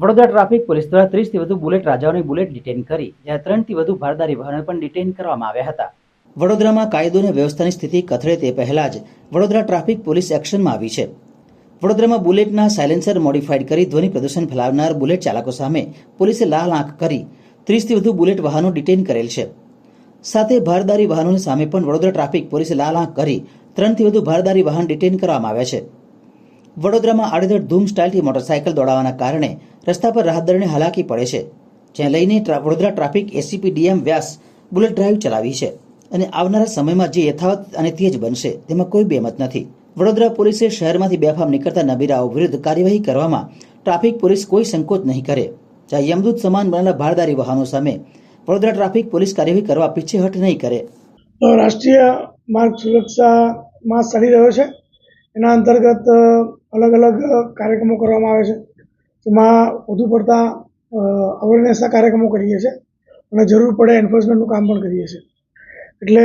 Vadodara traffic police દ્વારા ત્રીસથી વધુ બુલેટ રાજાઓની બુલેટ ડિટેન કરી, જ્યારે ત્રણથી વધુ ભારદારી વાહનો પણ ડિટેન કરવામાં આવ્યા હતા. વડોદરામાં કાયદો અને વ્યવસ્થાની સ્થિતિ કથળે તે પહેલા જ વડોદરા ટ્રાફિક પોલીસ એક્શનમાં આવી છે. વડોદરામાં બુલેટના સાયલેન્સર મોડિફાઈડ કરી ધ્વનિ પ્રદૂષણ ફેલાવનાર બુલેટ ચાલકો સામે પોલીસે લાલ આંખ કરી ત્રીસથી વધુ બુલેટ વાહનો ડિટેન કરેલ છે. સાથે ભારદારી વાહનોની સામે પણ વડોદરા ટ્રાફિક પોલીસે લાલ આંખ કરી ત્રણથી વધુ ભારદારી વાહન ડિટેન કરવામાં આવ્યા છે. વડોદરામાં આડેધડ ધૂમ સ્ટાઇલથી મોટરસાયકલ દોડાવવાના કારણે રસ્તા પર રાહદારીને હાલાકી પડે છે જ્યાં લઈને Vadodara traffic ACP D M Vyas bullet drive ચલાવી છે અને આવનારા સમયમાં જે યથાવત અને તેજ બનશે તેમાં કોઈ બેમત નથી. વડોદરા પોલીસે શહેરમાંથી બેફામ નીકળતા નબીરાઓ વિરુદ્ધ કાર્યવાહી કરવામાં ટ્રાફિક પોલીસ કોઈ સંકોચ નહીં કરે. જ્યાં યમદૂત સમાન બનેલા ભારદારી વાહનો સામે વડોદરા ટ્રાફિક પોલીસ કાર્યવાહી કરવા પીછેહટ નહીં કરે. તો રાષ્ટ્રીય માર્ગ સુરક્ષા માસ ચાલી રહ્યો છે. એના અંતર્ગત અલગ અલગ કાર્યક્રમો કરવામાં આવે છે. તેમાં વધુ પડતા અવેરનેસના કાર્યક્રમો કરીએ છીએ અને જરૂર પડે એન્ફોર્સમેન્ટનું કામ પણ કરીએ છીએ. એટલે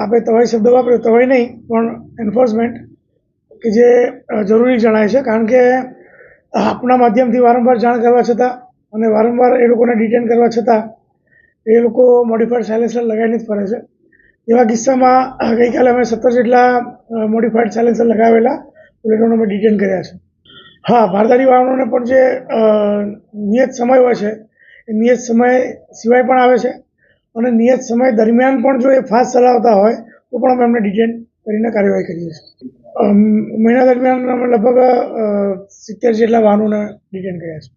આપણે તવાઈ શબ્દ વાપર્યો, તવાઈ નહીં, પણ એન્ફોર્સમેન્ટ કે જે જરૂરી જણાય છે. કારણ કે આપણા માધ્યમથી વારંવાર જાણ કરવા છતાં અને વારંવાર એ લોકોને ડિટેન કરવા છતાં એ લોકો મોડિફાઈડ સાયલેન્સર લગાવીને જ ફરે છે. એવા કિસ્સામાં ગઈકાલે અમે સત્તર જેટલા મોડિફાઈડ સાયલેન્સર લગાવેલા બુલેટોને અમે ડિટેન કર્યા છે. હા ભારદારી વાહનોને પણ જે નિયત સમય હોય છે, એ નિયત સમય સિવાય પણ આવે છે અને નિયત સમય દરમિયાન પણ જો એ ફાસ્ટ ચલાવતા હોય, તો પણ અમે એમને ડિટેન કરીને કાર્યવાહી કરીએ છીએ. મહિના દરમિયાન અમે લગભગ સિત્તેર જેટલા વાહનોને ડિટેન કર્યા છે.